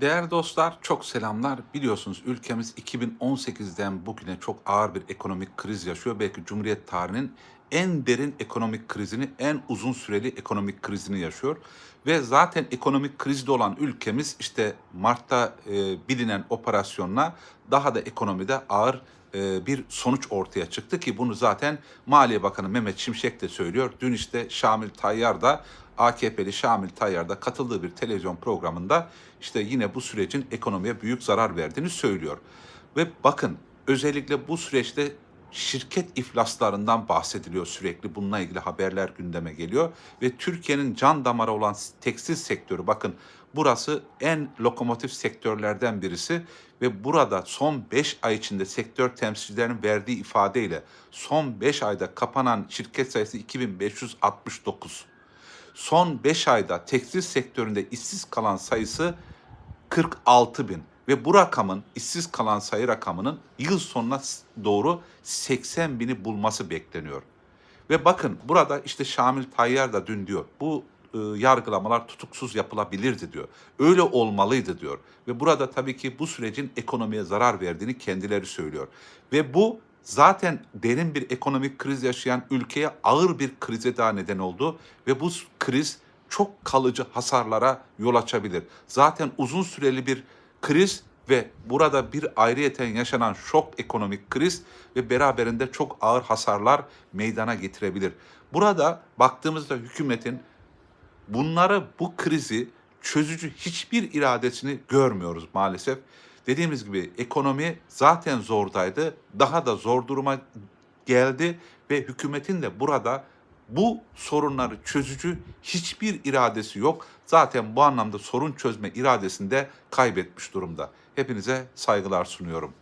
Değerli dostlar çok selamlar. Biliyorsunuz ülkemiz 2018'den bugüne çok ağır bir ekonomik kriz yaşıyor. Belki Cumhuriyet tarihinin en derin ekonomik krizini, en uzun süreli ekonomik krizini yaşıyor. Ve zaten ekonomik krizde olan ülkemiz işte Mart'ta e, bilinen operasyonla daha da ekonomide ağır e, bir sonuç ortaya çıktı ki bunu zaten Maliye Bakanı Mehmet Şimşek de söylüyor. Dün işte Şamil Tayyar da AKP'li Şamil Tayyar da katıldığı bir televizyon programında işte yine bu sürecin ekonomiye büyük zarar verdiğini söylüyor. Ve bakın özellikle bu süreçte şirket iflaslarından bahsediliyor sürekli. Bununla ilgili haberler gündeme geliyor. Ve Türkiye'nin can damarı olan tekstil sektörü bakın burası en lokomotif sektörlerden birisi. Ve burada son 5 ay içinde sektör temsilcilerinin verdiği ifadeyle son 5 ayda kapanan şirket sayısı 2569. Son 5 ayda tekstil sektöründe işsiz kalan sayısı 46 bin ve bu rakamın işsiz kalan sayı rakamının yıl sonuna doğru 80 bini bulması bekleniyor. Ve bakın burada işte Şamil Tayyar da dün diyor bu e, yargılamalar tutuksuz yapılabilirdi diyor. Öyle olmalıydı diyor. Ve burada tabii ki bu sürecin ekonomiye zarar verdiğini kendileri söylüyor. Ve bu zaten derin bir ekonomik kriz yaşayan ülkeye ağır bir krize daha neden oldu. Ve bu kriz çok kalıcı hasarlara yol açabilir. Zaten uzun süreli bir kriz ve burada bir ayrıyeten yaşanan şok ekonomik kriz ve beraberinde çok ağır hasarlar meydana getirebilir. Burada baktığımızda hükümetin bunları bu krizi çözücü hiçbir iradesini görmüyoruz maalesef. Dediğimiz gibi ekonomi zaten zordaydı. Daha da zor duruma geldi ve hükümetin de burada bu sorunları çözücü hiçbir iradesi yok. Zaten bu anlamda sorun çözme iradesini de kaybetmiş durumda. Hepinize saygılar sunuyorum.